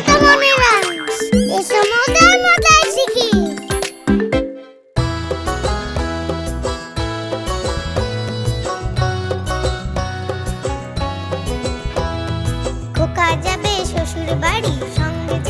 Patagonia Runs. It's a model motorcycle. খোকা যাবে শ্বশুর বাড়ি সঙ্গে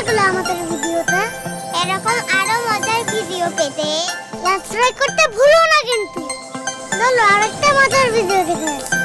লাগল আমাদের ভিডিওটা। এরকম আরও মজার ভিডিও পেতে সাবস্ক্রাইব করতে ভুলো না কিন্তু। চলো আরেকটা মজার ভিডিও দেখে